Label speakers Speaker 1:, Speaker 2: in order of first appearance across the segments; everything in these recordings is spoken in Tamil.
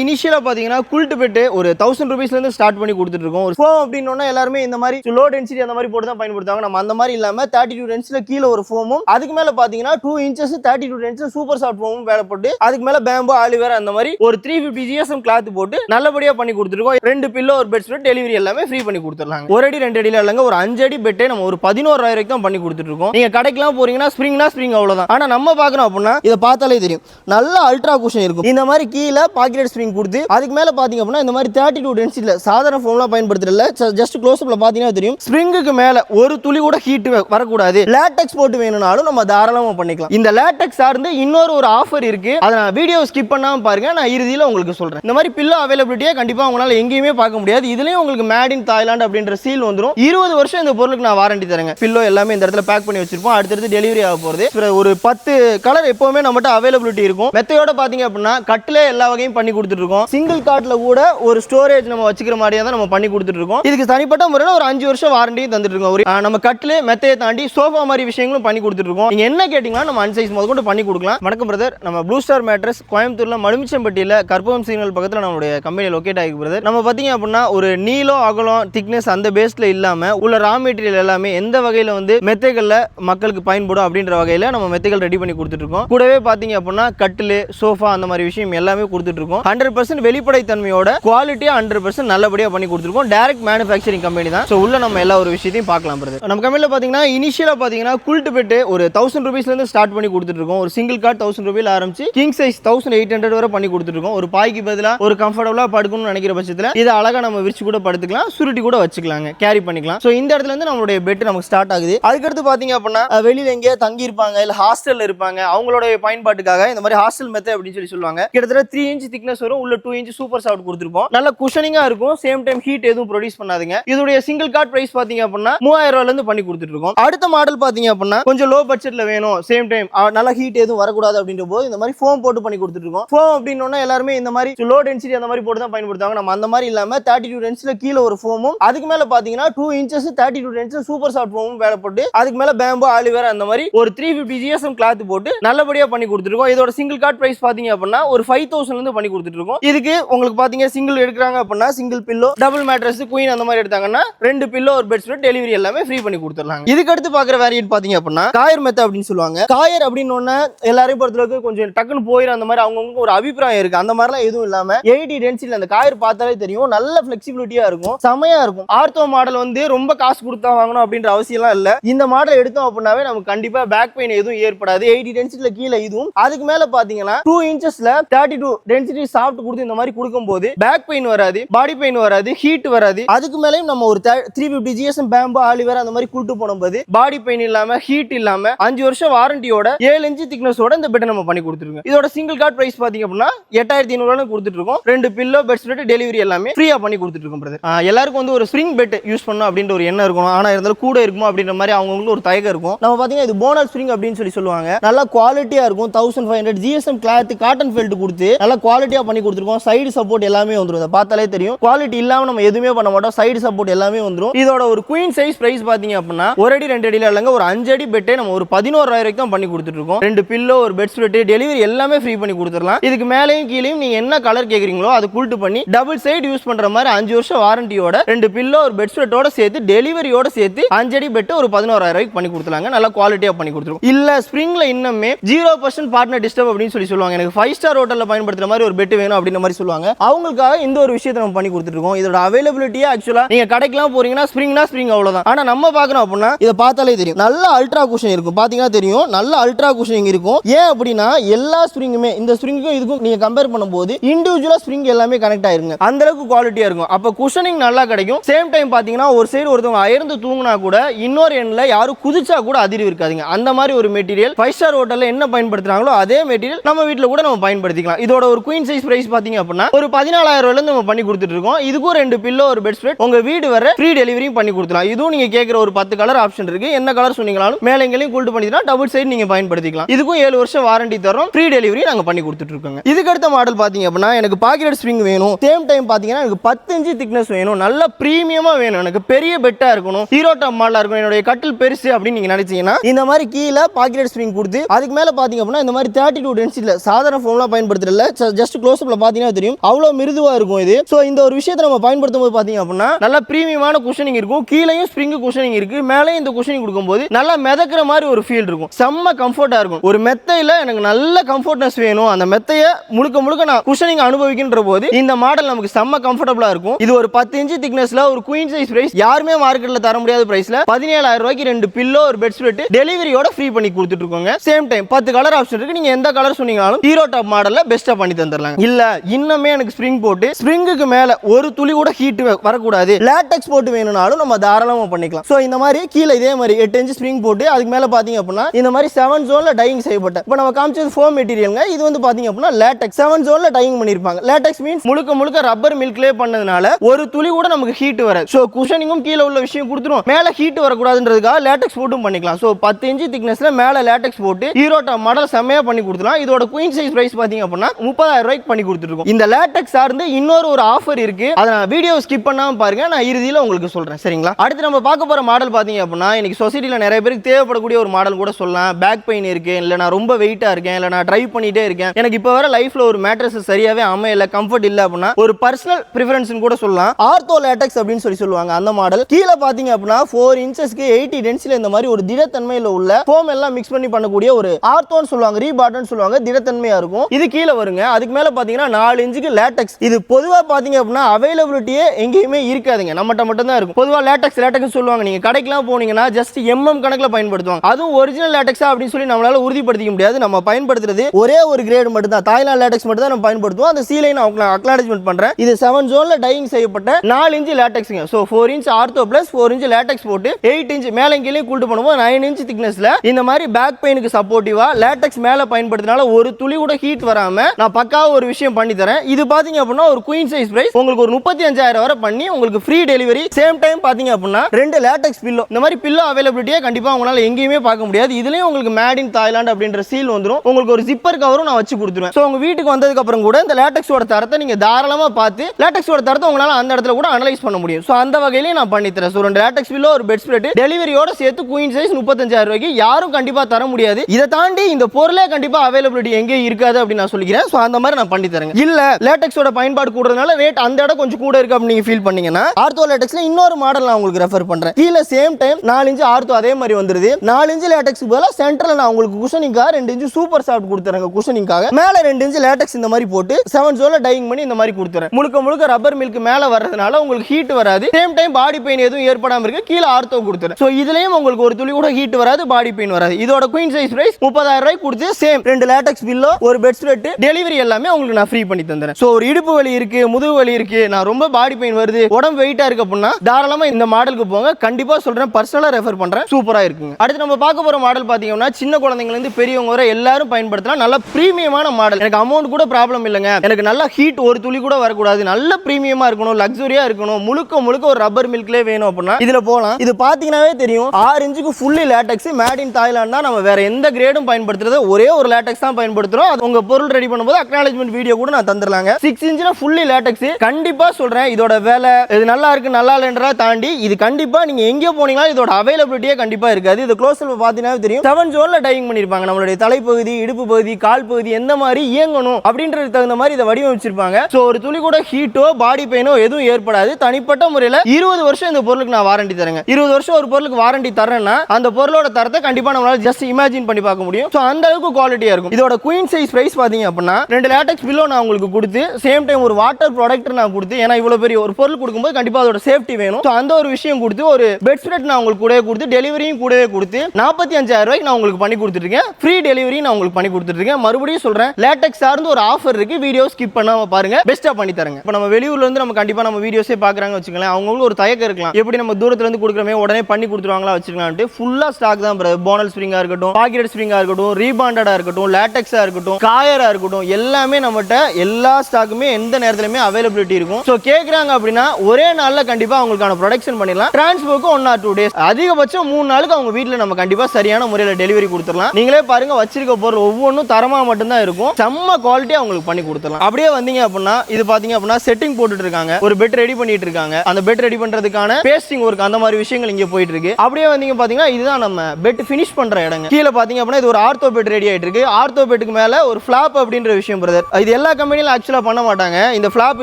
Speaker 1: இனிஷியலாக பார்த்தீங்கன்னா குல்ட் பெட்டு ஒரு தௌசண்ட் ருபீஸ்லேருந்து ஸ்டார்ட் பண்ணி கொடுத்துட்ருக்கோம் ஒரு ஃபோம் அப்படின்னா எல்லாருமே இந்த மாதிரி லோ டென்சிட்டி அந்த மாதிரி போட்டு தான் பயன்படுத்துவாங்க. நம்ம அந்த மாதிரி இல்லாமல் தேர்ட்டி டூ டென்ஸில் கீழே ஒரு ஃபோமும் அதுக்கு மேலே பார்த்தீங்கன்னா two inches thirty two density super soft ஃபோமும் வேலை போட்டு அதுக்கு மேலே பேம்போ ஆலிவேர் அந்த மாதிரி ஒரு த்ரீ ஃபிஃப்டி ஜிஎஸ்எம் கிளாத் போட்டு நல்லபடியாக பண்ணி கொடுத்துருக்கோம் ரெண்டு பில்லோ ஒரு பெட் டெலிவரி எல்லாமே ஃப்ரீ பண்ணி கொடுத்துருலாங்க ஒரு அடி ரெண்டு அடியில் இல்லைங்க ஒரு அஞ்சு அடி பெட்டே நம்ம ஒரு பதினோராயிரம் வரைக்கும் தான் பண்ணி கொடுத்துட்ருக்கோம் நீங்கள் கடைக்கெலாம் கடைக்கெல்லாம் போறீங்கன்னா ஸ்ப்ரிங்னா ஸ்ப்ரிங் அவ்வளோதான் ஆனால் நம்ம பார்க்குறோம் அப்படின்னா இதை பார்த்தாலே தெரியும். நல்ல அல்ட்ரா குஷன் இருக்கும். இந்த மாதிரி கீழே பாக்கெட் ஸ்ப்ரிங் கொடுத்து அதுக்கு மேல பாத்தீங்க அப்படின்னா இந்த மாதிரி தேர்ட்டி டூ டென்சிட்டில சாதாரண ஃபோம்லாம் பயன்படுத்துறதுல ஜஸ்ட் க்ளோஸ்அப்ல பாத்தீங்கன்னா தெரியும். ஸ்ப்ரிங்குக்கு மேல ஒரு துளி கூட ஹீட் வரக்கூடாது. லேட்டெக்ஸ் போட்டு வேணும்னாலும் நம்ம தாராளமா பண்ணிக்கலாம். இந்த லேட்டெக்ஸ் சார்ந்து இன்னொரு ஒரு ஆஃபர் இருக்கு. அதை நான் வீடியோ ஸ்கிப் பண்ணாம பாருங்க. நான் இறுதியில உங்களுக்கு சொல்றேன். இந்த மாதிரி பில்லோ அவைலபிலிட்டியே கண்டிப்பா உங்களால எங்கேயுமே பார்க்க முடியாது. இதுலயும் உங்களுக்கு மேட் இன் தாய்லாந்து அப்படின்ற சீல் வந்துரும். இருபது வருஷம் இந்த பொருளுக்கு நான் வாரண்டி தரேங்க. பில்லோ எல்லாமே இந்த இடத்துல பேக் பண்ணி வச்சிருப்போம். அடுத்தடுத்து டெலிவரி ஆக போகுது ஒரு பத்து கலர் எப்பவுமே நம்மகிட்ட அவைலபிலிட்டி இருக்கும். மெத்தையோட பாத்தீங்க அப்படின்னா கட்டிலே எல்லா வகையும் பண்ணி கொடுத்துட்டு இருக்கோம் சிங்கிள் கார்டில் கூட ஒரு ஸ்டோரேஜ் நம்ம வச்சுக்கிற மாதிரியா தான் நம்ம பண்ணி கொடுத்துட்டு இருக்கோம் இதுக்கு தனிப்பட்ட முறையில் ஒரு அஞ்சு வருஷம் வாரண்டியும் தந்துட்டு இருக்கோம் ஒரு நம்ம கட்டிலே மெத்தையை தாண்டி சோஃபா மாதிரி விஷயங்களும் பண்ணி கொடுத்துட்டு இருக்கோம் நீங்க என்ன கேட்டீங்கன்னா நம்ம அன்சைஸ் முதல் கொண்டு பண்ணி கொடுக்கலாம். வணக்கம் பிரதர் நம்ம ப்ளூ ஸ்டார் மேட்ரஸ் கோயம்புத்தூர்ல மலுமிச்சம்பட்டியில் கற்பகம் சிக்னல் பக்கத்தில் நம்மளுடைய கம்பெனி லொக்கேட் ஆகி பிரதர் நம்ம பார்த்தீங்க அப்படின்னா ஒரு நீளம் அகலம் திக்னஸ் அந்த பேஸ்ல இல்லாம உள்ள ரா மெட்டீரியல் எல்லாமே எந்த வகையில வந்து மெத்தைகள்ல மக்களுக்கு பயன்படும் அப்படின்ற வகையில நம்ம மெத்தைகள் ரெடி பண்ணி கொடுத்துட்டு இருக்கோம் கூடவே பாத்தீங்க அப்படின்னா கட்டில் சோஃபா அந்த மாதிரி விஷயம் எல்லாமே கொடுத்துட்டு இருக்கோம் ஹண்ட்ரட் பர்சன்ட் வெளிப்படைத்தன்மையோட குவாலிட்டியா ஹண்ட்ரட் பர்சன்ட் நல்லபடியா பண்ணி கொடுத்துருக்கோம். டைரக்ட் மேனுஃபேக்சரிங் கம்பெனி தான். ஸோ உள்ள நம்ம எல்லா ஒரு விஷயத்தையும் பார்க்கலாம் பிரதர் நம்ம கம்பெனியில் பார்த்தீங்கன்னா இனிஷியலாக பார்த்தீங்கன்னா குல்ட்டு பெட்டு ஒரு தௌசண்ட் ருபீஸ்லேருந்து ஸ்டார்ட் பண்ணி கொடுத்துருக்கோம் ஒரு சிங்கிள் கார்டு தௌசண்ட் ருபீல ஆரம்பிச்சு king size thousand eight hundred வரை பண்ணி கொடுத்துருக்கோம் ஒரு பாய்க்கு பதிலாக ஒரு கம்ஃபர்டபுளாக படுக்கணும்னு நினைக்கிற பட்சத்தில் இதை அழகாக நம்ம விரிச்சு கூட படுத்துக்கலாம் சுருட்டி கூட வச்சுக்கலாங்க. கேரி பண்ணிக்கலாம். ஸோ இந்த இடத்துல இருந்து நம்மளுடைய பெட் நமக்கு ஸ்டார்ட் ஆகுது. அதுக்கடுத்து பார்த்தீங்க அப்படின்னா வெளியில் வெளியில எங்கேயோ தங்கி இருப்பாங்க இல்லை ஹாஸ்டல்ல இருப்பாங்க அவங்களோட பயன்பாட்டுக்காக இந்த மாதிரி ஹாஸ்டல் மெத்தட் அப்படின்னு சொல்லி சொல்லுவாங்க. கிட்டத்தட்ட த்ரீ இன்ச் திக்னஸ் வரும். உள்ள டூ இன்ச் சூப்பர் சாஃப்ட் கொடுத்துருப்போம். நல்ல குஷனிங்கா இருக்கும். சேம் டைம் ஹீட் எதுவும் ப்ரொடியூஸ் பண்ணாதுங்க. இதோடைய சிங்கிள் கார்ட் பிரைஸ் பாத்தீங்க அப்படின்னா மூவாயிரம் ரூபாயில இருந்து பண்ணி கொடுத்துட்டு இருக்கோம் அடுத்த மாடல் பாத்தீங்க அப்படின்னா கொஞ்சம் லோ பட்ஜெட்ல வேணும் சேம் டைம் நல்ல ஹீட் எதுவும் வரக்கூடாது அப்படின்ற போது இந்த மாதிரி ஃபோம் போட்டு பண்ணி கொடுத்துட்டு இருக்கோம் ஃபோம் அப்படின்னா எல்லாருமே இந்த மாதிரி லோ டென்சிட்டி அந்த மாதிரி போட்டு தான் பயன்படுத்துவாங்க. நம்ம அந்த மாதிரி இல்லாம தேர்ட்டி டூ டென்ஸ்ல கீழே ஒரு ஃபோமும் அதுக்கு மேல பாத்தீங்கன்னா two inches thirty two density super soft ஃபோமும் வேலை போட்டு அதுக்கு மேல பேம்போ ஆலிவேர் அந்த மாதிரி ஒரு த்ரீ ஃபிஃப்டி ஜிஎஸ்எம் கிளாத் போட்டு நல்லபடியா பண்ணி கொடுத்துருக்கோம் இதோட சிங்கிள் கார்ட் பிரைஸ் பாத்தீங்க அப்படின்னா ஒரு ஃபைவ் தௌசண்ட்ல இருந்து பண்ணி கொடுத்துட்டு இருக்கும். இதுக்கு உங்களுக்கு பாத்தீங்க சிங்கிள் எடுக்கிறாங்க அப்படின்னா single pillow double mattress queen அந்த மாதிரி எடுத்தாங்கன்னா ரெண்டு பில்லோ ஒரு பெட் டெலிவரி எல்லாமே ஃப்ரீ பண்ணி கொடுத்துடலாம் இதுக்கு அடுத்து பாக்குற வேரியன்ட் பாத்தீங்க அப்படின்னா காயர் மெத்த அப்படின்னு சொல்லுவாங்க. காயர் அப்படின்னு ஒன்னு எல்லாரையும் பொறுத்தளவுக்கு கொஞ்சம் டக்குன்னு போயிடும் அந்த மாதிரி அவங்கவுங்க ஒரு அபிப்பிராயம் இருக்கு. அந்த மாதிரிலாம் எதுவும் இல்லாம எயிட்டி டென்சில் அந்த காயர் பார்த்தாலே தெரியும். நல்ல ஃபிளெக்சிபிலிட்டியா இருக்கும். செமையா இருக்கும். ஆர்த்தோ மாடல் வந்து ரொம்ப காசு கொடுத்தா வாங்கணும் அப்படின்ற அவசியம்லாம் இல்ல. இந்த மாடல் எடுத்தோம் அப்படின்னாவே நமக்கு கண்டிப்பா பேக் பெயின் எதுவும் ஏற்படாது. எயிட்டி டென்சிட்டில கீழே இதுவும். அதுக்கு மேல பாத்தீங்கன்னா டூ இன்ச்சஸ்ல தேர்ட்டி டூ டென்சிட்டி சாஃப்ட் கொடுத்து இந்த மாதிரி கொடுக்கும்போது பேக் பெயின் வராது பாடி பெயின் வராது ஹீட் வராது. அதுக்கு மேலேயும் நம்ம ஒரு த்ரீ ஃபிஃப்டி ஜிஎஸ்எம் பேம்போ ஆலிவர் அந்த மாதிரி கூட்டு போகும்போது பாடி பெயின் இல்லாம ஹீட் இல்லாம அஞ்சு வருஷம் வாரண்டியோட ஏழு இன்ச்சு திக்னஸோட இந்த பெட்டை நம்ம பண்ணி கொடுத்துருக்கோம் இதோட சிங்கிள் கார்ட் பிரைஸ் பாத்தீங்க அப்படின்னா எட்டாயிரத்தி ஐநூறு கொடுத்துட்டு இருக்கோம். ரெண்டு பில்லோ பெட் ஸ்ப்ரெட் டெலிவரி எல்லாமே ஃப்ரீயா பண்ணி கொடுத்துட்டு இருக்கோம் பிரதர் எல்லாருக்கும் வந்து ஒரு ஸ்ப்ரிங் பெட் யூஸ் பண்ணணும் அப்படின்ற ஒரு எண்ணம் இருக்கும் ஆனா இருந்தாலும் கூட இருக்குமோ அப்படின்ற மாதிரி அவங்களுக்கு ஒரு தயக்கம் இருக்கும். நம்ம பாத்தீங்கன்னா இது போனல் ஸ்ப்ரிங் அப்படின்னு சொல்லி சொல்லுவாங்க. நல்லா குவாலிட்டியா இருக்கும். Thousand five hundred GSM cloth cotton felt கொடுத்து நல்லா குவாலிட்டியா பண்ணி கொடுத்துருக்கோம். சைடு சப்போர்ட் எல்லாமே வந்துரும். இதை பார்த்தாலே தெரியும். குவாலிட்டி இல்லாம நம்ம எதுவுமே பண்ண மாட்டோம். சைடு சப்போர்ட் எல்லாமே வந்துரும். இதோட ஒரு குயின் சைஸ் பிரைஸ் பார்த்தீங்க அப்படின்னா ஒரு அடி ரெண்டு அடியில் இல்லைங்க. ஒரு அஞ்சு அடி பெட்டே நம்ம ஒரு பதினோராயிரம் தான் பண்ணி கொடுத்துருக்கோம் ரெண்டு பில்லோ ஒரு பெட் ஸ்ப்ரெட் டெலிவரி எல்லாமே ஃப்ரீ பண்ணி கொடுத்துடலாம். இதுக்கு மேலேயும் கீழேயும் நீங்க என்ன கலர் கேட்குறீங்களோ அது கூல்ட்டு பண்ணி டபுள் சைடு யூஸ் பண்ற மாதிரி அஞ்சு வருஷம் வாரண்டியோட ரெண்டு பில்லோ ஒரு பெட் ஸ்ப்ரெட்டோட சேர்த்து டெலிவரியோட சேர்த்து அஞ்சு அடி பெட்டு ஒரு பதினோராயிரம் ரூபாய்க்கு பண்ணி கொடுத்துலாங்க நல்லா குவாலிட்டியாக பண்ணி கொடுத்துருவோம் இல்ல ஸ்ப்ரிங்ல இன்னுமே ஜீரோ பர்சன்ட் பார்ட்னர் டிஸ்டர்ப் அப்படின்னு சொல்லி சொல்லுவாங்க. எனக்கு ஃபைவ் ஸ்டார் ஹோட்டலில் பயன்படுத்துற மாதிரி ஒரு பெட் வேணும் அப்படின்ற மாதிரி சொல்லுவாங்க. அவங்களுக்காக இந்த ஒரு விஷயத்தை நம்ம பண்ணி கொடுத்துட்டு இருக்கோம் இதோட அவைலபிலிட்டியா ஆக்சுவலா நீங்க கடைக்கெல்லாம் போறீங்கன்னா ஸ்ப்ரிங்னா ஸ்ப்ரிங் அவ்வளவுதான். ஆனா நம்ம பாக்குறோம் அப்படின்னா இதை பார்த்தாலே தெரியும். நல்ல அல்ட்ரா குஷன் இருக்கும். பாத்தீங்கன்னா தெரியும். நல்ல அல்ட்ரா குஷனிங் இருக்கும். ஏன் அப்படின்னா எல்லா ஸ்ப்ரிங்குமே இந்த ஸ்ப்ரிங்கும் இதுக்கும் நீங்க கம்பேர் பண்ணும்போது இண்டிவிஜுவலா ஸ்ப்ரிங் எல்லாமே கனெக்ட் ஆயிருங்க. அந்த அளவுக்கு குவாலிட்டியா இருக்கும். அப்ப குஷனிங் நல்லா கிடைக்கும். சேம் டைம் பாத்தீங்கன்னா ஒரு சைடு ஒருத்தவங்க அயர்ந்து தூங்கினா கூட இன்னொரு எண்ணில் யாரும் குதிச்சா கூட அதிர்வு இருக்காதுங்க. அந்த மாதிரி ஒரு மெட்டீரியல் ஃபைவ் ஸ்டார் ஹோட்டல்ல என்ன பயன்படுத்துறாங்களோ அதே மெட்டீரியல் நம்ம வீட்டில் கூட நம்ம பயன்படுத்திக்கலாம். இதோட ஒரு குயின் சைஸ் பிரைஸ் பாத்தீங்க அப்படின்னா ஒரு பதினாலாயிரம் ரூபாயில இருந்து நம்ம பண்ணி கொடுத்துட்டு இருக்கோம் இதுக்கும் ரெண்டு பில்லோ ஒரு பெட் ஸ்ப்ரெட் உங்க வீடு வர ஃப்ரீ டெலிவரியும் பண்ணி கொடுத்துலாம் இதுவும் நீங்க கேட்குற ஒரு பத்து கலர் ஆப்ஷன் இருக்கு. என்ன கலர் சொன்னீங்களாலும் மேலங்களையும் கூல்டு பண்ணிக்கலாம் டபுள் சைடு நீங்க பயன்படுத்திக்கலாம். இதுக்கும் ஏழு வருஷம் வாரண்டி தரோம் ஃப்ரீ டெலிவரி நாங்க பண்ணி கொடுத்துட்டு இருக்கோங்க இதுக்கு அடுத்த மாடல் பாத்தீங்க அப்படின்னா எனக்கு பாக்கெட் ஸ்ப்ரிங் வேணும். சேம் டைம் பாத்தீங்கன்னா எனக்கு பத்து இன்ச்சு திக்னஸ் வேணும். நல்ல பிரீமியமா வேணும். எனக்கு பெரிய பெட்டா இருக்கணும். ஹீரோ டாப் மாடலா இருக்கணும். என்னுடைய கட்டில் பெருசு அப்படின்னு நீங்க நினைச்சீங்கன்னா இந்த மாதிரி கீழே பாக்கெட் ஸ்ப்ரிங் கொடுத்து அதுக்கு மேல பாத்தீங்க அப்படின்னா இந்த மாதிரி தேர்ட்டி டூ டென்சிட்டில சாதாரண ஃபோன்லாம் பயன்படுத்துறதுல ஜஸ்ட் க்ளோஸ் அப்ல பாத்தீங்கன்னா தெரியும். அவ்வளவு மிருதுவா இருக்கும் இது. சோ இந்த ஒரு விஷயத்தை நம்ம பயன்படுத்தும் போது பாத்தீங்க அப்படின்னா நல்ல பிரீமியமான குஷனிங் இருக்கும். கீழேயும் ஸ்ப்ரிங் குஷனிங் இருக்கு. மேலேயும் இந்த குஷனிங் கொடுக்கும்போது நல்லா மிதக்கிற மாதிரி ஒரு ஃபீல் இருக்கும். செம்ம கம்ஃபர்ட்டா இருக்கும். ஒரு மெத்தையில எனக்கு நல்ல கம்ஃபர்ட்னஸ் வேணும். அந்த மெத்தையை முழுக்க முழுக்க நான் குஷனிங் அனுபவிக்கின்ற போது இந்த மாடல் நமக்கு செம்ம கம்ஃபர்டபுளா இருக்கும். இது ஒரு பத்து இன்ச்சு திக்னஸ்ல ஒரு குயின் சைஸ் பிரைஸ் யாருமே மார்க்கெட்ல தர முடியாத பிரைஸ்ல பதினேழாயிரம் ரூபாய்க்கு ரெண்டு பில்லோ ஒரு பெட் ஸ்ப்ரெட் டெலிவரியோட ஃப்ரீ பண்ணி கொடுத்துட்டு இருக்கோங்க. சேம் டைம் பத்து கலர் ஆப்ஷன் இருக்கு. நீங்க எந்த கலர் சொன்னீங்கனாலும் ஹீரோ டாப் மாடல்ல பெஸ்டா பண்ணி தந்துடலாம் இல்ல இன்னுமே எனக்கு ஸ்ப்ரிங் போட்டு ஸ்ப்ரிங்குக்கு மேலே ஒரு துளி கூட ஹீட் வரக்கூடாது. லேட்டக்ஸ் போட்டு வேணும்னாலும் நம்ம தாராளமாக பண்ணிக்கலாம். ஸோ இந்த மாதிரி கீழே இதே மாதிரி எட்டு இன்ச்சு ஸ்ப்ரிங் போட்டு அதுக்கு மேலே பார்த்தீங்க அப்படின்னா இந்த மாதிரி செவன் ஜோனில் டையிங் செய்யப்பட்ட இப்போ நம்ம காமிச்சது ஃபோம் மெட்டீரியல்ங்க இது வந்து பார்த்தீங்க அப்படின்னா லேட்டெக்ஸ் செவன் ஜோனில் டையிங் பண்ணியிருப்பாங்க லேட்டெக்ஸ் மீன்ஸ் முழுக்க முழுக்க ரப்பர் மில்க்லே பண்ணதுனால ஒரு துளி கூட நமக்கு ஹீட் வராது. ஸோ குஷனிங்கும் கீழே உள்ள விஷயம் கொடுத்துரும். மேலே ஹீட் வரக்கூடாதுன்றதுக்காக லேட்டக்ஸ் போட்டும் பண்ணிக்கலாம். ஸோ பத்து இன்ச்சு திக்னஸில் மேலே லேட்டக்ஸ் போட்டு ஹீரோட்டா மாடல் செம்மையாக பண்ணி கொடுத்துலாம் இதோட குயின் சைஸ் ப்ரைஸ் பார்த்தீங்க அப்படின்னா முப்பதாயிரம் ரூபாய்க்கு பண்ணி கொடுத்துருக்கோம் இந்த லேட்டெக்ஸ் சார்ந்து இன்னொரு ஒரு ஆஃபர் இருக்கு. அதை நான் வீடியோ ஸ்கிப் பண்ணாம பாருங்க. நான் இறுதியில் உங்களுக்கு சொல்றேன். சரிங்களா? அடுத்து நம்ம பார்க்க போற மாடல் பாத்தீங்க அப்படின்னா இன்னைக்கு சொசைட்டியில் நிறைய பேருக்கு தேவைப்படக்கூடிய ஒரு மாடல் கூட சொல்லலாம். பேக் பெயின் இருக்கு. இல்லை நான் ரொம்ப வெயிட்டா இருக்கேன். இல்லை நான் டிரைவ் பண்ணிட்டே இருக்கேன். எனக்கு இப்போ வர லைஃப்ல ஒரு மேட்ரஸ் சரியாவே அமையல கம்ஃபர்ட் இல்லை அப்படின்னா ஒரு பர்சனல் ப்ரிஃபரன்ஸ் கூட சொல்லலாம். ஆர்த்தோ லேட்டக்ஸ் அப்படின்னு சொல்லி சொல்லுவாங்க அந்த மாடல் கீழே பாத்தீங்க அப்படின்னா ஃபோர் இன்ச்சஸ்க்கு எயிட்டி டென்சில் இந்த மாதிரி ஒரு திடத்தன்மையில் உள்ள ஃபோம் எல்லாம் மிக்ஸ் பண்ணி பண்ணக்கூடிய ஒரு ஆர்த்தோன்னு சொல்லுவாங்க ரீபாட்டன் சொல்லுவாங்க திடத்தன்மையா இருக்கும். இது கீழே வருங்க. அதுக்கு மேல பாத்தீங்கன்னா நாலு இன்ச்சுக்கு லேட்டக்ஸ் இது பொதுவா பார்த்தீங்க அப்படின்னா அவைலபிலிட்டியே எங்கேயுமே இருக்காதுங்க. நம்மகிட்ட மட்டும் தான் இருக்கும். பொதுவா லேட்டக்ஸ் லேட்டக்ஸ் சொல்லுவாங்க. நீங்க கடைக்கெலாம் போனீங்கன்னா ஜஸ்ட் எம்எம் கணக்கில் பயன்படுத்துவாங்க. அதுவும் ஒரிஜினல் லேட்டக்ஸா அப்படின்னு சொல்லி நம்மளால உறுதிப்படுத்திக்க முடியாது. நம்ம பயன்படுத்துறது ஒரே ஒரு கிரேட் மட்டும் தான் தாய்லாந்து லேட்டக்ஸ் மட்டும் தான் நம்ம பயன்படுத்துவோம். அந்த சீலை நான் அக்னாலஜ்மெண்ட் பண்றேன். இது செவன் ஜோன்ல டையிங் செய்யப்பட்ட நாலு inch லேட்டக்ஸுங்க so four inch ortho plus four inch latex போட்டு எயிட் இன்ச் மேலே கீழே கூட்டு பண்ணும்போது நைன் இன்ச் திக்னஸ்ல இந்த மாதிரி பேக் பெயினுக்கு சப்போர்ட்டிவா லேட்டக்ஸ் மேலே பயன்படுத்தினால ஒரு துளி கூட ஹீட் வராம நான் பக்காவா ஒரு விஷயம் பண்ணி தரேன். இது பாத்தீங்க அப்படின்னா ஒரு குயின் சைஸ் பிரைஸ் உங்களுக்கு ஒரு முப்பத்தி அஞ்சாயிரம் வரை பண்ணி உங்களுக்கு ஃப்ரீ டெலிவரி சேம் டைம் பாத்தீங்க அப்படின்னா ரெண்டு லேட்டக்ஸ் பில்லோ இந்த மாதிரி பில்லோ அவைலபிலிட்டியா கண்டிப்பா உங்களால எங்கேயுமே பார்க்க முடியாது. இதுலயும் உங்களுக்கு மேட் இன் தாய்லாந்து அப்படின்ற சீல் வந்துடும் உங்களுக்கு ஒரு ஜிப்பர் கவரும் நான் வச்சு கொடுத்துருவேன். ஸோ உங்க வீட்டுக்கு வந்ததுக்கு அப்புறம் கூட இந்த லேட்டக்ஸோட தரத்தை நீங்க தாராளமா பார்த்து லேட்டக்ஸோட தரத்தை உங்களால அந்த இடத்துல கூட அனலைஸ் பண்ண முடியும். ஸோ அந்த வகையிலையும் நான் பண்ணி தரேன். ஸோ ரெண்டு லேட்டக்ஸ் பில்லோ ஒரு பெட் ஸ்ப்ரெட் டெலிவரியோட சேர்த்து குயின் சைஸ் முப்பத்தஞ்சாயிரம் ரூபாய்க்கு யாரும் கண்டிப்பா தர முடியாது. இதை தாண்டி இந்த பொருளே கண்டிப்பா அவைலபிலிட்டி எங்கேயும் இருக்காது அப்படின்னு நான் சொல்லிக்கிறேன். ஸோ அந்த மாதிரி நான் பண்ணி தரேன். இல்ல லேட்டக்ஸோட பயன்பாடு கூடுறதுனால ரேட் அந்த இடம் கொஞ்சம் கூட இருக்கு அப்படின்னு நீங்க ஃபீல் பண்ணீங்கன்னா ஆர்த்தோ லேட்டக்ஸ்ல இன்னொரு மாடல் நான் உங்களுக்கு ரெஃபர் பண்றேன். கீழே சேம் டைம் நாலு இன்ச்சு ஆர்த்தோ அதே மாதிரி வந்துருது. நாலு இன்ச்சு லேட்டக்ஸ் பதிலாக சென்டர்ல நான் உங்களுக்கு குஷனிங்காக ரெண்டு இன்ச்சு சூப்பர் சாஃப்ட் கொடுத்துறேங்க குஷனிங்காக மேல ரெண்டு இன்ச்சு லேட்டக்ஸ் இந்த மாதிரி போட்டு செவன் ஜோல டைங் பண்ணி இந்த மாதிரி கொடுத்துறேன். முழுக்க முழுக்க ரப்பர் மில்க் மேல வர்றதுனால உங்களுக்கு ஹீட் வராது. சேம் டைம் பாடி பெயின் எதுவும் ஏற்படாம இருக்கு. கீழே ஆர்த்தோ கொடுத்துறேன். ஸோ இதுலயும் உங்களுக்கு ஒரு துளி கூட ஹீட் வராது பாடி பெயின் வராது. இதோட குயின் சைஸ் பிரைஸ் முப்பதாயிரம் ரூபாய் கொடுத்து சேம் ரெண்டு லேட்டக்ஸ் பில்லோ ஒரு பெட் ஸ்ப்ரெட் டெலிவரி எல்லாமே உங்களுக்கு நான் ஃப்ரீ பண்ணி தந்துறேன். ஸோ ஒரு இடுப்பு வலி இருக்கு முதுகு வலி இருக்கு நான் ரொம்ப பாடி பெயின் வருது உடம்பு வெயிட்டா இருக்கு அப்படின்னா தாராளமா இந்த மாடலுக்கு போங்க. கண்டிப்பா சொல்றேன் பர்சனலா ரெஃபர் பண்றேன். சூப்பரா இருக்குங்க. அடுத்து நம்ம பார்க்க போற மாடல் பாத்தீங்கன்னா சின்ன குழந்தைங்கல இருந்து பெரியவங்க வரை எல்லாரும் பயன்படுத்தலாம். நல்ல பிரீமியமான மாடல் எனக்கு அமௌண்ட் கூட ப்ராப்ளம் இல்லைங்க. எனக்கு நல்ல ஹீட் ஒரு துளி கூட வரக்கூடாது. நல்ல பிரீமியமா இருக்கணும் லக்ஸுரியா இருக்கணும். முழுக்க முழுக்க ஒரு ரப்பர் மில்க்லேயே வேணும் அப்படின்னா இதுல போகலாம் இது பாத்தீங்கன்னாவே தெரியும் ஆறு இன்ச்சுக்கு fully latex made in Thailand தான் நம்ம வேற எந்த கிரேடும் பயன்படுத்துறது ஒரே ஒரு லேட்டக்ஸ் தான் பயன்படுத்துறோம். அது உங்க பொருள் ரெடி பண்ணும்போது அக்னாலஜ்மெண்ட் வீடியோ கூட நான் தந்துடலாங்க சிக்ஸ் இன்ச்னா ஃபுல்லி லேட்டக்ஸ் கண்டிப்பா சொல்றேன் இதோட வேலை இது நல்லா இருக்கு நல்லா இல்லைன்றா தாண்டி இது கண்டிப்பா நீங்க எங்கே போனீங்களா இதோட அவைலபிலிட்டியே கண்டிப்பா இருக்காது. இது க்ளோஸ் பார்த்தீங்கன்னா தெரியும். செவன் ஜோனில் டைவிங் பண்ணிருப்பாங்க. நம்மளுடைய தலைப்பகுதி இடுப்பு பகுதி கால் பகுதி எந்த மாதிரி இயங்கணும் அப்படின்றது தகுந்த மாதிரி இதை வடிவமைச்சிருப்பாங்க. ஸோ ஒரு துளி கூட ஹீட்டோ பாடி பெயினோ எதுவும் ஏற்படாது. தனிப்பட்ட முறையில் இருபது வருஷம் இந்த பொருளுக்கு நான் வாரண்டி தரேங்க. இருபது வருஷம் ஒரு பொருளுக்கு வாரண்டி தரேன்னா அந்த பொருளோட தரத்தை கண்டிப்பா நம்மளால ஜஸ்ட் இமேஜின் பண்ணி பார்க்க முடியும். ஸோ அந்த அளவுக்கு குவாலிட்டியா இருக்கும். இதோட குயின் சைஸ் பிரைஸ் பார்த்தீங்க அப்படின்னா ரெண்டு லேட்டக்ஸ் பில்லோ நான் உங்களுக்கு கொடுத்து சேம் டைம் ஒரு வாட்டர் ப்ராடக்ட் நான் கொடுத்து ஏன்னா இவ்வளவு பெரிய ஒரு பொருள் கொடுக்கும்போது கண்டிப்பா அதோட சேஃப்டி வேணும். ஸோ அந்த ஒரு விஷயம் கொடுத்து ஒரு பெட் ஸ்ப்ரெட் நான் உங்களுக்கு கூடவே கொடுத்து டெலிவரியும் கூடவே கொடுத்து நாற்பத்தி அஞ்சாயிரம் ரூபாய்க்கு நான் உங்களுக்கு பண்ணி கொடுத்துருக்கேன் ஃப்ரீ டெலிவரி நான் உங்களுக்கு பண்ணி கொடுத்துருக்கேன் மறுபடியும் சொல்றேன் லேட்டக் சார்ந்து ஒரு ஆஃபர் இருக்கு. வீடியோ ஸ்கிப் பண்ணாம பாருங்க. பெஸ்ட்டா பண்ணி தரேங்க. இப்போ நம்ம வெளியூர்ல இருந்து நம்ம கண்டிப்பா நம்ம வீடியோஸே பார்க்குறாங்க வச்சுக்கலாம் அவங்களுக்கு ஒரு தயக்கம் இருக்கலாம். எப்படி நம்ம தூரத்துல இருந்து உடனே பண்ணி கொடுத்துருவாங்களா வச்சுக்கலாம்ட்டு ஃபுல்லா ஸ்டாக் தான் போனல் ஸ்ப்ரிங்காக இருக்கட்டும் பாக்கெட் ஸ்ப்ரிங்காக இருக்கட்டும் ரீபாண்டடா இருக்கட்டும் லேட்டக்ஸாக இருக்கட்டும் காயராக இருக்கட்டும் எல்லாமே நம்ம நம்மகிட்ட எல்லா ஸ்டாக்குமே எந்த நேரத்துலயுமே அவைலபிலிட்டி இருக்கும். ஸோ கேட்குறாங்க அப்படின்னா ஒரே நாளில் கண்டிப்பாக அவங்களுக்கான ப்ரொடக்ஷன் பண்ணிடலாம். டிரான்ஸ்போர்க்கு ஒன் ஆர் டூ டேஸ் அதிகபட்சம் மூணு நாளுக்கு அவங்க வீட்டில் நம்ம கண்டிப்பாக சரியான முறையில் டெலிவரி கொடுத்துடலாம். நீங்களே பாருங்க வச்சிருக்க பொருள் ஒவ்வொன்றும் தரமாக மட்டும்தான் இருக்கும். செம்ம குவாலிட்டி அவங்களுக்கு பண்ணி கொடுத்துடலாம். அப்படியே வந்தீங்க அப்படின்னா இது பார்த்தீங்க அப்படின்னா செட்டிங் போட்டுட்டு இருக்காங்க. ஒரு பெட் ரெடி பண்ணிட்டு இருக்காங்க. அந்த பெட் ரெடி பண்ணுறதுக்கான பேஸ்டிங் ஒர்க் அந்த மாதிரி விஷயங்கள் இங்கே போயிட்டு இருக்கு. அப்படியே வந்தீங்க பார்த்தீங்கன்னா இதுதான் நம்ம பெட் ஃபினிஷ் பண்ணுற இடங்க. கீழே பார்த்தீங்க அப்படின்னா இது ஒரு ஆர்த்தோ பெட் ரெடி ஆகிட்டு இருக்கு. ஆர்த்தோ பெட்டுக்கு மேலே ஒரு ஃபிளாப் அப்படின்ற விஷயம் பிரதர் இது எல்லா கம்பெனிலும் ஆக்சுவலாக பண்ண மாட்டாங்க. இந்த ஃபிளாப்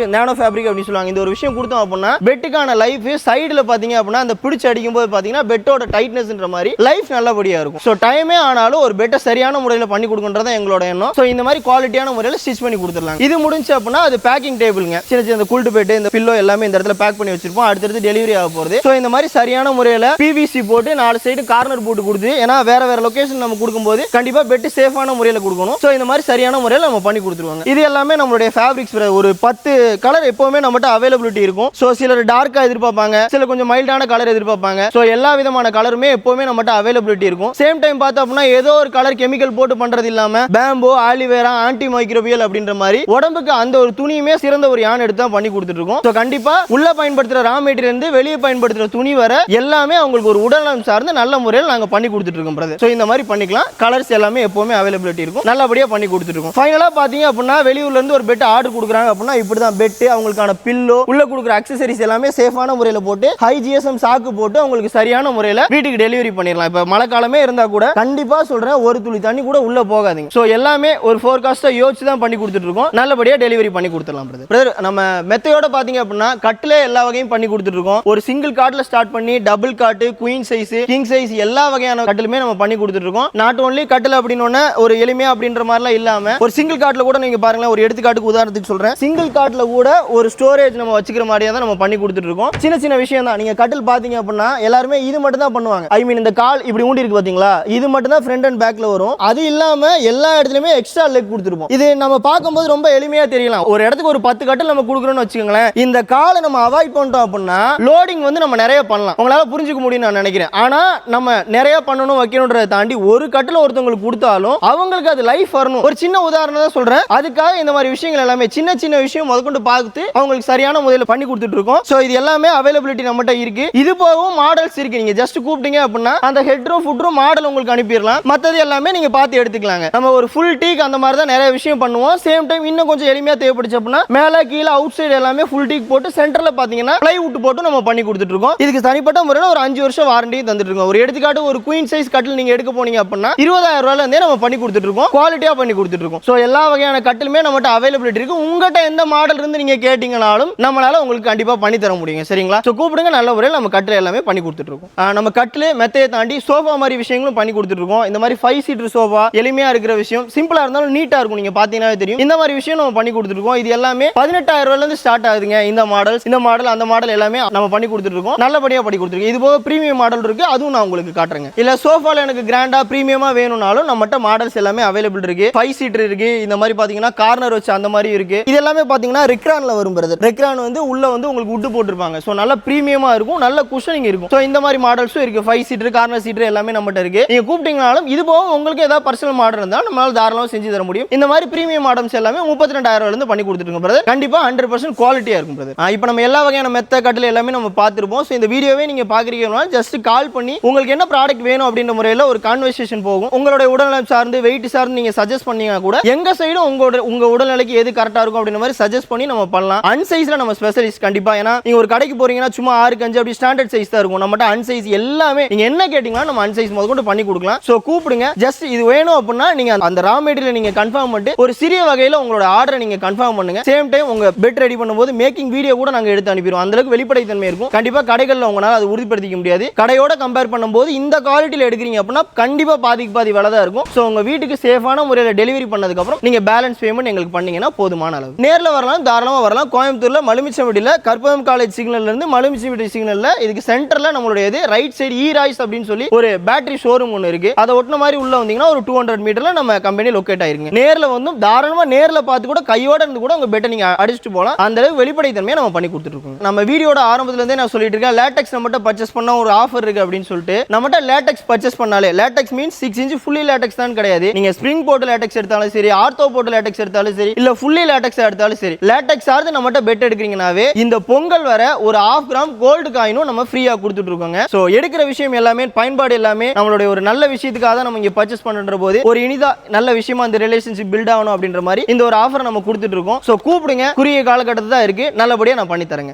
Speaker 1: நேனோ ஃபேப்ரிக் அப்படின்னு சொல்லுவாங்க. இந்த ஒரு விஷயம் கொடுத்தோம் அப்படின்னா பெட்டுக்கான லைஃப் சைடில் பார்த்தீங்க அப்படின்னா அந்த பிடிச்சி அடிக்கும் போது பார்த்தீங்கன்னா பெட்டோட டைட்னஸ்ன்ற மாதிரி லைஃப் நல்லபடியாக இருக்கும். ஸோ டைமே ஆனாலும் ஒரு பெட்டை சரியான முறையில் பண்ணி கொடுக்குன்றது எங்களோட எண்ணம். ஸோ இந்த மாதிரி குவாலிட்டியான முறையில் ஸ்டிச் பண்ணி கொடுத்துடலாம். இது முடிஞ்சு அப்படின்னா அது பேக்கிங் டேபிளுங்க சின்ன சின்ன இந்த கூல்ட்டு பெட்டு இந்த பில்லோ எல்லாமே இந்த இடத்துல பேக் பண்ணி வச்சிருப்போம். அடுத்தடுத்து டெலிவரி ஆக போகிறது ஸோ இந்த மாதிரி சரியான முறையில் பிவிசி போட்டு நாலு சைடு கார்னர் போட்டு கொடுத்து ஏன்னா வேற வேற லொகேஷன் நம்ம கொடுக்கும்போது கண்டிப்பாக பெட்டு சேஃபான முறையில் கொடுக்கணும். ஸோ இந்த மாதிரி சரியான முறையில் நம்ம பண்ணி கொடுத்துருவாங்க. இது எல்லாமே நம்மளுடைய ஃபேப்ரிக்ஸ் ஒரு பத்து கலர் எப்பவுமே நம்மகிட்ட அவைலபிலிட்டி இருக்கும். ஸோ சிலர் டார்க்காக எதிர்பார்ப்பாங்க. சில கொஞ்சம் மைல்டான கலர் எதிர்பார்ப்பாங்க. ஸோ எல்லா விதமான கலருமே எப்பவுமே நம்மகிட்ட அவைலபிலிட்டி இருக்கும். சேம் டைம் பார்த்தோம் அப்படின்னா ஏதோ ஒரு கலர் கெமிக்கல் போட்டு பண்றது இல்லாம பேம்போ ஆலிவேரா ஆன்டி மைக்ரோபியல் அப்படின்ற மாதிரி உடம்புக்கு அந்த ஒரு துணியுமே சிறந்த ஒரு யான் எடுத்து தான் பண்ணி கொடுத்துட்டு இருக்கோம். ஸோ கண்டிப்பா உள்ள பயன்படுத்துற ரா மெட்டீரியல் இருந்து வெளியே பயன்படுத்துற துணி வர எல்லாமே அவங்களுக்கு ஒரு உடல்நலம் சார்ந்து நல்ல முறையில் நாங்க பண்ணி கொடுத்துட்டு இருக்கோம் பிரதர் ஸோ இந்த மாதிரி பண்ணிக்கலாம். கலர்ஸ் எல்லாமே எப்பவுமே அவைலபிலிட்டி இருக்கும். நல்லபடியா பண்ணி கொடுத்துட்டு இருக்கோம். ஃபைனலா பாத்தீங்க அப்படின்னா வெளியூர்ல இருந்து ஒரு பெட் ஆர்டர் கொடுக்குறாங்க அப்படின்னா இப்படி தான் பெட் அவங்களுக்கான பில்லோ உள்ள கொடுக்குற அக்சசரிஸ் எல்லாமே சேஃபான முறையில் போட்டு ஹை ஜிஎஸ்எம் சாக்கு போட்டு அவங்களுக்கு சரியான முறையில் வீட்டுக்கு டெலிவரி பண்ணிடலாம். இப்போ மழை காலமே இருந்தால் கூட கண்டிப்பாக சொல்கிறேன் ஒரு துளி தண்ணி கூட உள்ளே போகாதீங்க. ஸோ எல்லாமே ஒரு ஃபோர்காஸ்ட்டாக யோசிச்சு தான் பண்ணி கொடுத்துட்டு இருக்கோம். நல்லபடியாக டெலிவரி பண்ணி கொடுத்துடலாம் பிரதர் பிரதர் நம்ம மெத்தையோட பார்த்தீங்க அப்படின்னா கட்டிலே எல்லா வகையும் பண்ணி கொடுத்துட்டு இருக்கோம். ஒரு சிங்கிள் காட்டில் ஸ்டார்ட் பண்ணி டபுள் காட்டு குயின் சைஸ் கிங் சைஸ் எல்லா வகையான கட்டிலுமே நம்ம பண்ணி கொடுத்துட்டு இருக்கோம். நாட் ஓன்லி கட்டில் அப்படின்னு ஒரு எளிமையா அப்படின்ற மாதிரிலாம் இல்லாமல் ஒரு சிங்கிள் காட்டில் கூட நீங்க பாருங்களேன் ஒரு எடுத்துக்காட்டுக்கு உதாரணத்துக்கு சொல்றேன். சிங்கிள் காட்ல கூட ஒரு ஸ்டோரேஜ் நம்ம வச்சுக்கிற மாதிரியா தான் நம்ம பண்ணி கொடுத்துட்டு இருக்கோம் சின்ன சின்ன விஷயம் தான். நீங்க கட்டில் பாத்தீங்க அப்படின்னா எல்லாருமே இது மட்டும் தான் பண்ணுவாங்க. ஐ மீன் இந்த கால் இப்படி ஊண்டி இருக்கு பாத்தீங்களா? இது மட்டும் தான் ஃப்ரண்ட் அண்ட் பேக்ல வரும். அது இல்லாம எல்லா இடத்துலயுமே எக்ஸ்ட்ரா லெக் கொடுத்துருப்போம். இது நம்ம பார்க்கும்போது ரொம்ப எளிமையா தெரியலாம். ஒரு இடத்துக்கு ஒரு பத்து கட்டில் நம்ம கொடுக்குறோம்னு வச்சுக்கோங்களேன். இந்த காலை நம்ம அவாய்ட் பண்ணிட்டோம் அப்படின்னா லோடிங் வந்து நம்ம நிறைய பண்ணலாம். உங்களால புரிஞ்சுக்க முடியும்னு நான் நினைக்கிறேன். ஆனா நம்ம நிறைய பண்ணணும் வைக்கணுன்றதை தாண்டி ஒரு கட்டில் ஒருத்தவங்களுக்கு கொடுத்தாலும் அவங்களுக்கு அது லைஃப் வரணும். ஒரு சின்ன உதாரணம் தான் சொல்றேன். அதுக்காக இந்த மாதிரி விஷயங்கள் எல்லாமே சின்ன சின்ன விஷயம் முதற்கொண்டு பார்த்து அவங்களுக்கு சரியான முறையில் பண்ணி கொடுத்துட்டு இருக்கோம். ஸோ இது எல்லாமே அவைலபிலிட்டி நம்மகிட்ட இருக்கு. இது போகவும் மாடல்ஸ் இருக்கு. நீங்க ஜஸ்ட் கூப்பிட்டீங்க அப்படின்னா அந்த ஹெட்ரூம் ஃபுட்ரூம் மாடல் உங்களுக்கு அனுப்பிடலாம். மற்றது எல்லாமே நீங்க பார்த்து எடுத்துக்கலாங்க. நம்ம ஒரு ஃபுல் டீக் அந்த மாதிரி தான் நிறைய விஷயம் பண்ணுவோம். சேம் டைம் இன்னும் கொஞ்சம் எளிமையா தேவைப்படுச்சு அப்படின்னா மேலே கீழே அவுட் சைடு எல்லாமே ஃபுல் டீக் போட்டு சென்டர்ல பாத்தீங்கன்னா பிளைவுட் போட்டு நம்ம பண்ணி கொடுத்துட்டு இருக்கோம். இதுக்கு தனிப்பட்ட முறையில் ஒரு அஞ்சு வருஷம் வாரண்டியும் தந்துட்டு இருக்கோம். ஒரு எடுத்துக்காட்டு ஒரு குயின் சைஸ் கட்டில் நீங்க எடுக்க போனீங்க அப்படின்னா இருபதாயிரம் ரூபாயில இருந்தே நம்ம பண்ணி கொடுத்துட்டு இருக்கோம். குவாலிட்டியா பண்ணி கொடுத்துட்டு இருக்கோம். ஸோ எல்லா வகையான கட்டிலுமே நம்மகிட்ட அவைலபிலிட்டி இருக்கு. உங்ககிட்ட எந்த மாடல் இருந்து நீங்க கேட்டீங்கனாலும் நம்மளால உங்களுக்கு கண்டிப்பா பண்ணி தர முடியும் சரிங்களா? ஸோ கூப்பிடுங்க. நல்ல முறையில் நம்ம கட்டில் எல்லாமே பண்ணி கொடுத்துட்டு இருக்கோம் நம்ம கட்டில் மெத்தையை தாண்டி சோஃபா மாதிரி விஷயங்களும் பண்ணி கொடுத்துட்டு இருக்கோம் இந்த மாதிரி ஃபைவ் சீட்டர் சோஃபா எளிமையா இருக்கிற விஷயம் சிம்பிளா இருந்தாலும் நீட்டா இருக்கும். நீங்க பாத்தீங்கன்னா தெரியும். இந்த மாதிரி விஷயம் நம்ம பண்ணி கொடுத்துருக்கோம் இது எல்லாமே பதினெட்டாயிரம் ரூபாயில இருந்து ஸ்டார்ட் ஆகுதுங்க. இந்த மாடல்ஸ் இந்த மாடல் அந்த மாடல் எல்லாமே நம்ம பண்ணி கொடுத்துட்டு இருக்கோம் நல்லபடியா பண்ணி கொடுத்துருக்கோம். இது போக பிரீமியம் மாடல் இருக்கு. அதுவும் நான் உங்களுக்கு காட்டுறேங்க. இல்ல சோஃபால எனக்கு கிராண்டா பிரீமியமா வேணும்னாலும் நம்மகிட்ட மாடல்ஸ் எல்லாமே அவைலபிள் இருக்கு. ஃபைவ் சீட்டர் இருக்கு. இந்த மாதிரி பாத்தீங்கன்னா கார்னர் வச்சு அந்த மாதிரி இருக்கு. இது எல்லாமே பாத்தீங்கன்னா ரெக்ரான்ல வரும் பிரதர் ரெக்ரான் வந்து உள்ள வந்து உங்களுக்கு உட்டு போட்டிருப்பாங்க. ஸோ நல்ல ப்ரீமியமா இருக்கும் நல்ல குஷனிங் இருக்கும். ஸோ இந்த மாதிரி மாடல்ஸும் இருக்கு. ஃபைவ் சீட்டர் கார்னர் சீட்டர் எல்லாமே நம்மகிட்ட இருக்கு. நீங்க கூப்பிட்டீங்கனாலும் இது போக உங்களுக்கு ஏதாவது பர்சனல் மாடல் இருந்தால் நம்மளால தாராளமாக செஞ்சு தர முடியும். இந்த மாதிரி ப்ரீமியம் மாடல்ஸ் எல்லாமே முப்பத்தி ரெண்டாயிரம் இருந்து பண்ணி கொடுத்துருங்க பிரதர் கண்டிப்பா ஹண்ட்ரட் பர்சன்ட் குவாலிட்டியா இருக்கும் பிரதர் இப்போ நம்ம எல்லா வகையான மெத்த கட்டில் எல்லாமே நம்ம பார்த்துருப்போம். ஸோ இந்த வீடியோவே நீங்க பாக்குறீங்கன்னா ஜஸ்ட் கால் பண்ணி உங்களுக்கு என்ன ப்ராடக்ட் வேணும் அப்படின்ற முறையில் ஒரு கான்வர்சேஷன் போகும். உங்களுடைய உடல்நலம் சார்ந்து வெயிட் சார்ந்து நீங்க சஜஸ்ட் பண்ணீங்கன்னா கூட எங்க சைடும் உங்களோட உங்க உடல்நிலைக்கு எது கரெக்டா இருக்கும் அப்படின்ற மாதிரி சஜஸ்ட் பண்ணி நம்ம பண்ணலாம். அன்சைஸ்ல நம்ம ஸ்பெஷலிஸ்ட் கண்டிப்பா. ஏன்னா நீங்க ஒரு கடைக்கு போறீங்கன்னா சும்மா ஆறு கஞ்சு அப்படி ஸ்டாண்டர்ட் சைஸ் தான் இருக்கும். நம்மகிட்ட அன்சைஸ் எல்லாமே நீங்க என்ன கேட்டீங்கன்னா நம்ம அன்சைஸ் முதற்கொண்டு பண்ணி கொடுக்கலாம். ஸோ கூப்பிடுங்க. ஜஸ்ட் இது வேணும் அப்படின்னா நீங்க அந்த ரா மெட்டீரியல் நீங்க கன்ஃபார்ம் பண்ணிட்டு ஒரு சிறிய வகையில் உங்களோட ஆர்டரை நீங்க கன்ஃபார்ம் பண்ணுங்க. சேம் டைம் உங்க பெட் ரெடி பண்ணும்போது மேக்கிங் வீடியோ கூட நாங்க எடுத்து அனுப்பிடுவோம். அந்த அளவுக்கு வெளிப்படைத்தன்மை இருக்கும். கண்டிப்பா கடைகளில் உங்களால் அது உறுதிப்படுத்திக்க முடியாது. கடையோட கம்பேர் பண்ணும்போது இந்த குவாலிட்டியில் எடுக்கிறீங்க அப்படின்னா கண்டிப்பா பாதிக்கு பாதி விலை தான் இருக்கும். ஸோ உங்க வீட்டுக்கு சேஃபான முறையில் டெலிவரி பண்ணதுக்கப்புறம் நீங்கள் நீங்க பேலன்ஸ் பேமெண்ட் எங்களுக்கு பண்ணீங்கன்னா போதுமான அளவு. நேரில் வரலாம் தாராளமா வரலாம். கோயம்புத்தூர்ல மலுமிச்சம்பட்டியில் கற்பகம் காலேஜ் சிக்னல்லேருந்து மலுமிச்சம்பட்டி சிக்னல்ல இதுக்கு சென்டர்ல நம்மளுடைய இது ரைட் சைடு இ ராய்ஸ் அப்படின்னு சொல்லி ஒரு பேட்டரி ஷோரூம் ஒன்று இருக்கு. அதை ஒட்டின மாதிரி உள்ள வந்தீங்கன்னா ஒரு டூ ஹண்ட்ரட் மீட்டரில் நம்ம கம்பெனி லொக்கேட் ஆயிருங்க. நேரில் வந்து தாராளமா நேர்ல பார்த்து கூட கையோட இருந்து கூட உங்க பெட்டை நீங்க அடிச்சுட்டு போகலாம். அந்த அளவுக்கு வெளிப்படைத்தன்மையை நம்ம பண்ணி கொடுத்துருக்கோம் நம்ம வீடியோட ஆரம்பத்துல இருந்தே நான் சொல்லிட்டு இருக்கேன் லேட்டக்ஸ் நம்மகிட்ட பர்ச்சேஸ் பண்ண ஒரு ஆஃபர் இருக்கு அப்படின்னு சொல்லிட்டு. நம்மகிட்ட லேட்டக்ஸ் பர்ச்சேஸ் பண்ணாலே latex means six inch fully latex தான் கிடையாது. நீங்க ஸ்ப்ரிங் போட்டு லேட்டக்ஸ் எடுத்தாலும் சரி ஆர்த்தோ போட்டு லேட்டக்ஸ் எடுத்தாலும் சரி இல்ல ஃபுல்லி லேட்டக்ஸ் எடுத்தாலும் சரி லேட்டக்ஸ் ஆர்ந்து நம்மகிட்ட பெட் எடுக்கிறீங்கனாவே இந்த பொங்கல் வர ஒரு ஆஃப் கிராம் கோல்டு காயினும் நம்ம ஃப்ரீயா கொடுத்துட்டு இருக்கோங்க ஸோ எடுக்கிற விஷயம் எல்லாமே பயன்பாடு எல்லாமே நம்மளுடைய ஒரு நல்ல விஷயத்துக்காக தான் நம்ம இங்க பர்ச்சேஸ் பண்ணுற போது ஒரு இனிதா நல்ல விஷயமா அந்த ரிலேஷன்ஷிப் பில்ட் ஆகணும் அப்படின்ற மாதிரி இந்த ஒரு ஆஃபர் நம்ம கொடுத்துட்டு இருக்கோம் ஸோ கூப்பிடுங்க குறுகிய காலகட்டத்தில் தான் இருக்கு. நல்லபடியா நான் பண்ணி தரேங்க